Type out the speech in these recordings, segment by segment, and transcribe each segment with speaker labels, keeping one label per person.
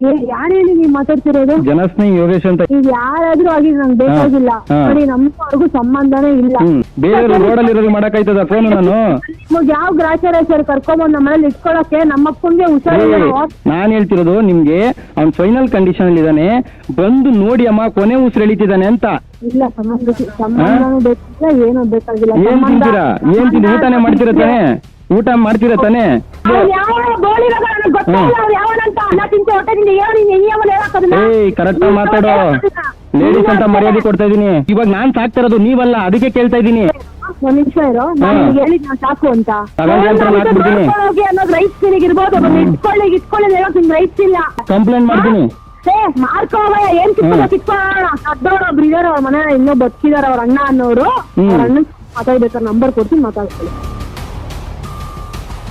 Speaker 1: ಯಾರು ಹೇಳಿ ನೀವು ಮಾತಾಡ್ತಿರೋದು?
Speaker 2: ಜನಸ್ನೇಹಿ ಯೋಗೇಶ್ ಅಂತ
Speaker 1: ಈಗ ಯಾರಾದ್ರೂ ಆಗಿ ನಂಗೆ ಬೇಕಾಗಿಲ್ಲ.
Speaker 2: ಹಾ.
Speaker 1: ನೋಡಿ ಸಂಬಂಧನೇ ಇಲ್ಲ.
Speaker 2: ಹ್ಮ್ ಬೇರೆ ರೋಡಲ್ಲಿ ಇರೋದು ಮಾಡಕ್ಕಾಯ್ತದ ಫೋನ್ ನಾನು?
Speaker 1: ನಿಮಗೆ ಯಾವ ಗ್ರಾಚಾರ ಸರ್ ಕರ್ಕೊಂಬಂದ್ ನಮ್ಮ ಮನೇಲಿ ಇಟ್ಕೊಳಕ್ಕೆ ನಮ್ಮ ಅಪ್ಪಂಗೆ ಹುಷಾರಿಲ್ಲ
Speaker 2: ನಾನ್ ಹೇಳ್ತಿರೋದು ನಿಮ್ಗೆ ಅವ್ನ್ ಫೈನಲ್ ಕಂಡೀಷನ್ ಅಲ್ಲಿ ಇದಾನೆ ಬಂದು ನೋಡಿ ಅಮ್ಮ ಕೊನೆ ಉಸಿರು ಎಳಿತಿದ್ದಾನೆ ಅಂತ.
Speaker 1: ಇಲ್ಲ ಸಂಬಂಧ ಸಂಬಂಧನೂ ಬೇಕಾಗಿಲ್ಲ ಏನೂ ಬೇಕಾಗಿಲ್ಲ.
Speaker 2: ಏನ್ ತಿಂತೀರಾ? ಏನ್ ತಿಂತೀರಾ? ಊಟನೇ ಮಾಡ್ತೀರಾ ತಾನೆ? ಊಟ ಮಾಡ್ತೀರಾ ತಾನೆ? ಏಯ್ ಕರೆಕ್ಟ್ ಮಾತಾಡೋ. ಲೇಡೀಸ್ ಅಂತ ಮರ್ಯಾದೆ ಕೊಡ್ತಾ ಇದೀನಿ. ಇವಾಗ ನಾನ್ ಸಾಕ್ತಿರೋದು ನೀವಲ್ಲ ಅದಕ್ಕೆ ಕೇಳ್ತಾ ಇದೀನಿ.
Speaker 1: ಒಂದ್ ನಿಮಿಷ ಇರು. ಹೇಳಿದ್ ಸಾಕು ಅಂತ. ಅನ್ನೋದು ರೈಟ್ಸ್ ಇರ್ಬೋದು. ಇಟ್ಕೊಳ್ಳಿ ರೈಟ್ಸ್ ಇಲ್ಲ.
Speaker 2: ಕಂಪ್ಲೇಂಟ್ ಮಾಡ್ತೀನಿ.
Speaker 1: ಏನ್ ಕಿತ್ಕೊಳ್ಳೋಣ ಅವ್ರ ಮನೆ ಇನ್ನೂ ಬದುಕಿದಾರೆ ಅವ್ರ ಅಣ್ಣ ಅನ್ನೋರು. ಅವ್ರ ಅಣ್ಣನ್ ಮಾತಾಡ್ಬೇಕಾದ್ರೆ ನಂಬರ್ ಕೊಡ್ತೀನಿ ಮಾತಾಡ್ಕೊಳ್ಳಿ.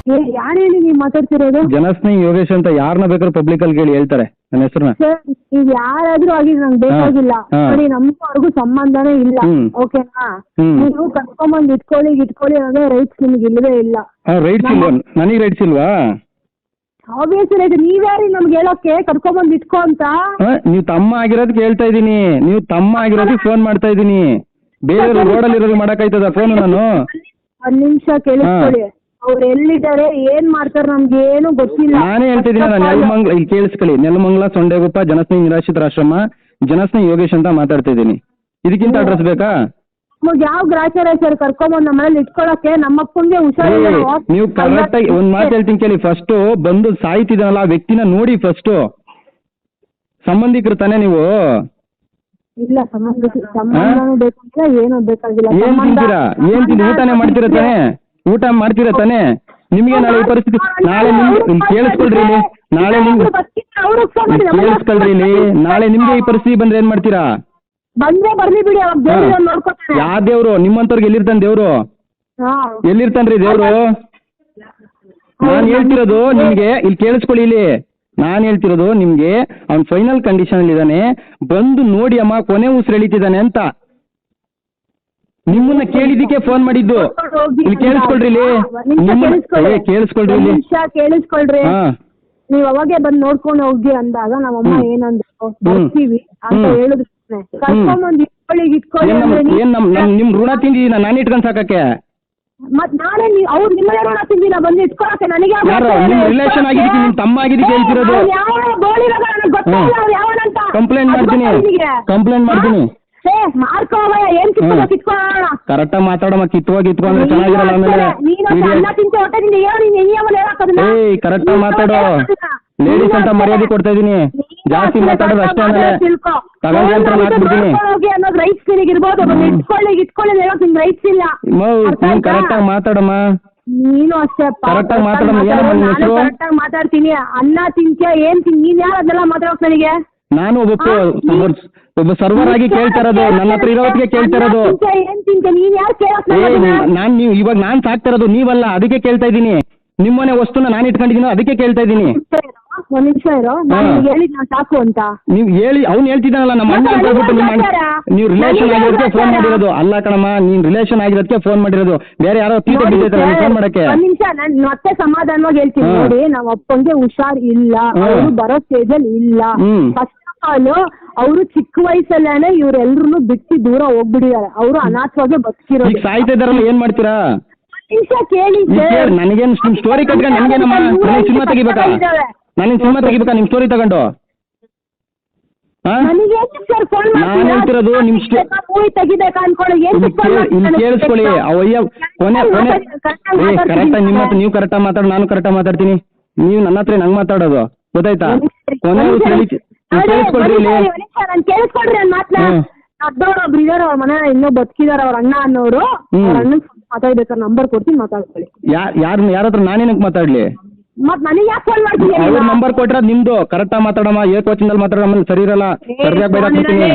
Speaker 1: ಏ ಯಾರು ಹೇಳಿ ನೀವು ಮಾತಾಡ್ತಿರೋದು?
Speaker 2: ಜನಸ್ನೇಹಿ ಯೋಗೇಶ್ ಅಂತ ಯಾರನ್ನ ಬೇಕಾದ್ರೂ ಪಬ್ಲಿಕ್ ಅಲ್ಲಿ ಕೇಳಿ ಹೇಳ್ತಾರೆ ನನ್ನ ಹೆಸರನ್ನ.
Speaker 1: ಸರ್ ಈಗ ಯಾರಾದ್ರೂ ಆಗಿ ನಂಗೆ ಬೇಕಾಗಿಲ್ಲ.
Speaker 2: ಹಾ.
Speaker 1: ನೋಡಿ ನಮ್ಗೂ ಅವ್ರಿಗೂ ಸಂಬಂಧನೇ ಇಲ್ಲ
Speaker 2: ಹ್ಮ್.
Speaker 1: ಓಕೆನಾ?
Speaker 2: ಹ್ಮ್.
Speaker 1: ನೀವು ಕರ್ಕೊಂಬಂದ್ ಇಟ್ಕೊಳ್ಳಿ ಇಟ್ಕೊಳ್ಳಿ ಅನ್ನೋ ರೈಟ್ಸ್ ನಿಮ್ಗೆ ಇಲ್ಲವೇ ಇಲ್ಲ.
Speaker 2: ರೈಟ್ಸ್ ಇಲ್ವಾ? ನನಗೆ ರೈಟ್ಸ್ ಇಲ್ವಾ?
Speaker 1: ಆಬ್ವಿಯಸ್ ಇದು ನೀವ್ಯಾರಿ ನಮ್ಗೆ ಹೇಳೋಕೆ ಕರ್ಕೊಂಬಂದ್ ಇಟ್ಕೋ ಅಂತ?
Speaker 2: ಆ, ನೀವು ತಮ್ಮ ಆಗಿರೋದಕ್ಕೆ ಹೇಳ್ತಾ ಇದೀನಿ ನೀವು ತಮ್ಮ ಆಗಿರೋದಕ್ಕೆ ಫೋನ್ ಮಾಡ್ತಾ ಇದ್ದೀನಿ. ಬೇರೆ ರೋಡಲ್ಲಿ ಇರೋದು ಮಾಡಕ್ಕಾಯ್ತದ ಫೋನ್ ನಾನು
Speaker 1: ಒಂದ್ ನಿಮಿಷ ಕೇಳಿಸ್ಕೊಳ್ಳಿ. ಅವ್ರು ಎಲ್ಲಿದ್ದಾರೆ ಏನ್ ಮಾಡ್ತಾರೆ ನಮ್ಗೆ ಏನು ಗೊತ್ತಿಲ್ಲ.
Speaker 2: ನಾನೇ ಹೇಳ್ತಿದ್ದೀನಿ ನಾನು ನೆಲಮಂಗ್ಲ ಇಲ್ಲಿ ಕೇಳಿಸ್ಕೊಳ್ಳಿ. ನೆಲಮಂಗ್ಲ ಸೊಂಡೆಗುಪ್ಪ ಜನಸ್ನೇಹಿ ನಿರಾಶ್ರಿತರ ಆಶ್ರಮ ಜನಸ್ನೇಹಿ ಯೋಗೇಶ್ ಅಂತ ಮಾತಾಡ್ತಾ ಇದ್ದೀನಿ ಇದಕ್ಕಿಂತ ಅಡ್ರೆಸ್ ಬೇಕಾ?
Speaker 1: ನಮಗ್ ಯಾವ ಗ್ರಾಚಾರ ಸರ್ ಕರ್ಕೊಂಬಂದ್ ನಮ್ಮ ಮನೇಲಿ ಇಟ್ಕೊಳಕ್ಕೆ ನಮ್ಮ ಅಪ್ಪಂಗೆ ಹುಷಾರಿಲ್ಲ
Speaker 2: ಏ, ನೀವು ಕರೆಕ್ಟ್ ಆಗಿ ಒಂದ್ ಮಾತು ಹೇಳ್ತೀನಿ ಕೇಳಿ. ಫಸ್ಟ್ ಬಂದು ಸಾಯ್ತಿದ್ದಾನಲ್ಲ ಆ ವ್ಯಕ್ತಿನ ನೋಡಿ ಫಸ್ಟ್ ಸಂಬಂಧಿಕರು ತಾನೇ ನೀವು?
Speaker 1: ಇಲ್ಲ ಸಂಬಂಧ ಸಂಬಂಧನೂ ಬೇಕಾಗಿಲ್ಲ ಏನೂ ಬೇಕಾಗಿಲ್ಲ.
Speaker 2: ಏನ್
Speaker 1: ಸಂಬಂಧ-
Speaker 2: ತಿಂತೀರಾ? ಏನ್ ತಿಂತೀರಿ ಊಟನೇ ಮಾಡ್ತೀರಾ ತಾನೇ? ಊಟ ಮಾಡ್ತೀರಾ ತಾನೇ? ನಿಮಗೆ ನಾಳೆ ಈ ಪರಿಸ್ಥಿತಿ ನಾಳೆ ನಿಮ್ಗೆ ಕೇಳಿಸ್ಕೊಳ್ರಿ ಇಲ್ಲಿ. ನಾಳೆ ನಿಮ್ಗೆ ಕೇಳಿಸ್ಕೊಳ್ರಿ ಇಲ್ಲಿ. ನಾಳೆ ನಿಮ್ಗೆ ಈ ಪರಿಸ್ಥಿತಿ ಬಂದ್ರೆ ಏನ್ ಮಾಡ್ತೀರಾ?
Speaker 1: ಬಂದ್ರೆ ಬರ್ಲಿ ಬಿಡಿ ಅವಾಗ ದೇವ್ರು. ನೋಡ್ಕೊತಾರೆ.
Speaker 2: ಯಾವ ದೇವ್ರು? ನಿಮ್ಮಂತವ್ರಿಗೆ ಎಲ್ಲಿರ್ತಾನೆ ದೇವ್ರು?
Speaker 1: ಹಾ.
Speaker 2: ಎಲ್ಲಿರ್ತಾನ್ರಿ ದೇವ್ರು? ನಾನು ಹೇಳ್ತಿರೋದು ನಿಮ್ಗೆ ಇಲ್ಲಿ ಕೇಳಿಸ್ಕೊಳ್ಳಿ ಇಲ್ಲಿ. ನಾನು ಹೇಳ್ತಿರೋದು ನಿಮ್ಗೆ ಅವ್ನ್ ಫೈನಲ್ ಕಂಡೀಷನ್ ಅಲ್ಲಿ ಇದ್ದಾನೆ ಬಂದು ನೋಡಿ ಅಮ್ಮ ಕೊನೆ ಉಸಿರು ಎಳಿತಿದ್ದಾನೆ ಅಂತ. ನಿಮ್ಮನ್ನ ಕೇಳಿದಕ್ಕೆ ಫೋನ್ ಮಾಡಿದ್ದು. ಇಲ್ಲಿ ಕೇಳಿಸ್ಕೊಳ್ರಿ ಇಲ್ಲಿ.
Speaker 1: ನಿಮಿಷ
Speaker 2: ನಿಮ್ಮ ಏ, ಕೇಳಿಸ್ಕೊಳ್ರಿ ಇಲ್ಲಿ.
Speaker 1: ನಿಮಿಷ ಕೇಳಿಸ್ಕೊಳ್ರಿ.
Speaker 2: ಹಾ.
Speaker 1: ನೀವ್ ಅವಾಗೆ ಬಂದ್ ನೋಡ್ಕೊಂಡು ಹೋಗಿ ಅಂದಾಗ ನಮ್ಮಮ್ಮ. ಏನಂದ್ರು ಬರ್ತೀವಿ ಅಂತ ಹೇಳಿದ್ರೆ. ಕರ್ಕೊಂಬಂದ್ ಇಟ್ಕೊಳ್ಳಿ ಇಟ್ಕೊಳ್ಳಿ
Speaker 2: ಏನ್ ನಮ್
Speaker 1: ನೀವ್-
Speaker 2: ಏನ್ ನಮ್ ನಮ್ ನಿಮ್ ಋಣ ತಿಂದಿದ್ದೀನ ನಾನು ಇಟ್ಕೊಂಡ್ ಸಾಕಕ್ಕೆ.
Speaker 1: ಮತ್ ನಾಳೆ ನೀವು ಅವ್ರು ನಿಮ್ಮನೆ ಋಣ ತಿಂದಿನ ಬಂದು ಇಟ್ಕೊಳಕ್ಕೆ ನನಗೆ
Speaker 2: ಯಾರು? ನಿಮ್ ರಿಲೇಷನ್ ಆಗಿದ್ದಕ್ಕೆ ನಿಮ್ ತಮ್ಮ ಆಗಿದ್ದಕ್ಕೆ ಹೇಳ್ತಿರೋದು.
Speaker 1: ಯಾವ ಗೋಳಿರೋದು ನನಗೆ ಗೊತ್ತಿಲ್ಲ
Speaker 2: ಹ್ಮ್.
Speaker 1: ಯಾವನಂತ.
Speaker 2: ಕಂಪ್ಲೇಂಟ್
Speaker 1: ಅದ್
Speaker 2: ಮಾಡ್ತೀನಿ.
Speaker 1: ಗೊತ್ತಾ ನಿನಗೆ?
Speaker 2: ಕಂಪ್ಲೇಂಟ್ ಮಾಡ್ತೀನಿ.
Speaker 1: ಏ ಮಾರ್ಕೋವಯ್ಯ ಏನ್ ಕಿತ್ಕೊಳ್ಳೋ
Speaker 2: ಹ್ಮ್. ಕರೆಕ್ಟಾಗಿ ಮಾತಾಡಮ್ಮ ಮತ್ತೆ ಕಿತ್ವಾಗಿ ಇಟ್ಕೊಂಡ್ರೆ ಚೆನ್ನಾಗಿರಲ್ಲ ಆಮೇಲೆ ಏಯ್ ಕರೆಕ್ಟಾಗಿ ಮಾತಾಡೋ. ಲೇಡೀಸ್ ಅಂತ ಮರ್ಯಾದೆ ಕೊಡ್ತಾ ಇದೀನಿ ಜಾಸ್ತಿ ಮಾತಾಡೋದು ಅಷ್ಟೇ ಆಮೇಲೆ ತಗೊಂಡ್ ಹೇಳ್ತಾರೆ ಹಾಕ್ಬಿಡ್ತೀನಿ
Speaker 1: ಅನ್ನೋದು ರೈಟ್ಸ್ ನಿನಗೆ ಇರ್ಬೋದು. ಒಬ್ಬ ಇಟ್ಕೊಳ್ಳಿ ಇಟ್ಕೊಳ್ಳಿ ಹೇಳಕ್ ನಿಮ್ಗೆ ರೈಟ್ಸ್ ಇಲ್ಲ.
Speaker 2: ನೀನ್? ಕರೆಕ್ಟಾಗಿ ಮಾತಾಡಮ್ಮ.
Speaker 1: ನೀನು ಅಷ್ಟೇ
Speaker 2: ಆಗಿ ಮಾತಾಡಮ್ಮ?
Speaker 1: ಕರೆಕ್ಟಾಗಿ ಮಾತಾಡ್ತೀನಿ. ಅನ್ನ ತಿಂತ್ಯಾ ಏನ್ ತಿನ್ ನೀನ್ ಯಾರು ಅದೆಲ್ಲ ಮಾತಾಡೋಕ್ ನನಗೆ?
Speaker 2: ನಾನು ಒಬ್ಬ ಒಬ್ಬ ಸರ್ವರ್ ಆಗಿ ಕೇಳ್ತಾ ಇರೋದು ನನ್ನ ಹತ್ರ ಇರೋದಕ್ಕೆ ಕೇಳ್ತಾ ಇರೋದು
Speaker 1: ನಾನ್
Speaker 2: ನೀವು ಇವಾಗ ನಾನು ಸಾಕ್ತಾ ಇರೋದು ನೀವಲ್ಲ ಅದಕ್ಕೆ ಕೇಳ್ತಾ ಇದ್ದೀನಿ. ನಿಮ್ಮನೆ ವಸ್ತುನ ನಾನು ಇಟ್ಕೊಂಡಿದ್ದೀನೋ ಅದಕ್ಕೆ ಕೇಳ್ತಾ ಇದ್ದೀನಿ.
Speaker 1: ಒಂದ್ ನಿಮಿಷ ಇರು ನಾನು
Speaker 2: ಹಾ.
Speaker 1: ನಿಮ್ಗೆ ಹೇಳಿದ್ ನಾನು ಸಾಕು ಅಂತ.
Speaker 2: ನೀವು ಹೇಳಿ ಅವ್ನು ಹೇಳ್ತಿದ್ದಾನಲ್ಲ ನಮ್ಮ ಅಣ್ಣ ಅಂತ ಹೇಳ್ಬಿಟ್ಟು ನಿಮ್ಮ ನೀವು ರಿಲೇಷನ್ ಆಗಿರೋದಕ್ಕೆ ಫೋನ್ ಮಾಡಿರೋದು. ಅಲ್ಲ ಕಣಮ್ಮ ನೀನ್ ರಿಲೇಷನ್ ಆಗಿರೋದಕ್ಕೆ ಫೋನ್ ಮಾಡಿರೋದು. ಬೇರೆ ಯಾರೋ ತೀಟ ಬಿದ್ದಿರ್ತಾರೆ ಫೋನ್ ಮಾಡಕ್ಕೆ.
Speaker 1: ಒಂದ್ ನಿಮಿಷ ನಾನು ಮತ್ತೆ ಸಮಾಧಾನವಾಗಿ ಹೇಳ್ತೀನಿ. ನೋಡಿ ನಮ್ಮ ಅಪ್ಪಂಗೆ ಹುಷಾರ್ ಇಲ್ಲ. ಅವರು ಬರೋ ಸ್ಟೇಜ್ ಅಲ್ಲಿ ಇಲ್ಲ. ಫಸ್ಟ್ ಆಲ್ ಅವರು ಚಿಕ್ಕ ವಯಸ್ಸಲ್ಲೇನೆ ಇವ್ರೆಲ್ರು ಬಿಟ್ಟು ದೂರ ಹೋಗ್ಬಿಡಿದಾರೆ ಅವರು ಅನಾಥವಾಗಿ
Speaker 2: ಈಗ ಸಾಯ್ತಾ ಇದ್ದಾರಲ್ಲ ಏನ್ ಮಾಡ್ತೀರಾ?
Speaker 1: ನಿಮಿಷ ಕೇಳಿ
Speaker 2: ಈಗ
Speaker 1: ಸರ್.
Speaker 2: ನನಗೇನು ನಿಮ್ ಸ್ಟೋರಿ ಕಟ್ಕೊಂಡು ನನಗೇನಮ್ಮ ನನಗೆ ಸಿನಿಮಾ ತೆಗಿಬೇಕಾ. ನನಗೆ ಸಿನಿಮಾ ತೆಗಿಬೇಕಾ ನಿಮ್ ಸ್ಟೋರಿ ತಗೊಂಡು? ಹಾ?
Speaker 1: ಸರ್ ಫೋನ್
Speaker 2: ನಾನ್ ಹೇಳ್ತಿರೋದು ನಿಮ್ ಸ್ಟೋರಿ
Speaker 1: ಮೂವಿ ತೆಗಿಬೇಕಾ ಅನ್ಕೊಳ್ಳಿ. ಏನ್
Speaker 2: ಇಲ್ಲಿ
Speaker 1: phone
Speaker 2: ಕೇಳ್- ಇಲ್ಲಿ
Speaker 1: ಮಾಡ್ತಿದ್ದಾನೆ?
Speaker 2: ಕೇಳಿಸ್ಕೊಳ್ಳಿ. ಅವಯ್ಯ ಕೊನೆ ಕೊನೆ ಏ ಕರೆಕ್ಟಾಗಿ ನಿಮ್ಮ ಹತ್ರ ನೀವು ಕರೆಕ್ಟಾಗಿ ಮಾತಾಡಿ ನಾನು ಕರೆಕ್ಟಾಗಿ ಮಾತಾಡ್ತೀನಿ. ನೀವು ನನ್ನ ಹತ್ರ ನಂಗೆ ಮಾತಾಡೋದು? ಗೊತ್ತಾಯ್ತಾ? ಕೊನೆ ಕೇಳಿಸ್ಕೊಳ್ರಿ
Speaker 1: ನನ್ನ ಮಾತನ್ನ. ದೊಡ್ಡವ್ರು ಒಬ್ರು ಇದಾರ ಅವ್ರ ಮನೆ ಇನ್ನೂ ಬದುಕಿದಾರ ಅವ್ರ ಅಣ್ಣ ಅನ್ನೋರು. ಅಣ್ಣನ್ ಮಾತಾಡ್ಬೇಕಾದ್ರೆ ನಂಬರ್ ಕೊಡ್ತೀನಿ ಮಾತಾಡ್ಕೊಳ್ಳಿ.
Speaker 2: ಯಾರ್ ಯಾರ ಹತ್ರ ನಾನೇನಕ್ಕೆ ಮಾತಾಡ್ಲಿ?
Speaker 1: ಮತ್ ನನಗೆ ಯಾಕೆ ಫೋನ್ ಮಾಡ್ತೀನಿ
Speaker 2: ಅವ್ರ ನಂಬರ್ ಕೊಟ್ರ ನಿಮ್ದು. ಕರೆಕ್ಟ್ ಮಾತಾಡಮ್ಮ ಏ ಕೋಚಿಂಗಲ್ಲಿ ಮಾತಾಡಮ್ಮ ಸರಿ ಇರಲ್ಲ. ಸರಿಯಾಗಿ ಬೈದಾಕ್ಬಿಡ್ತೀನಿ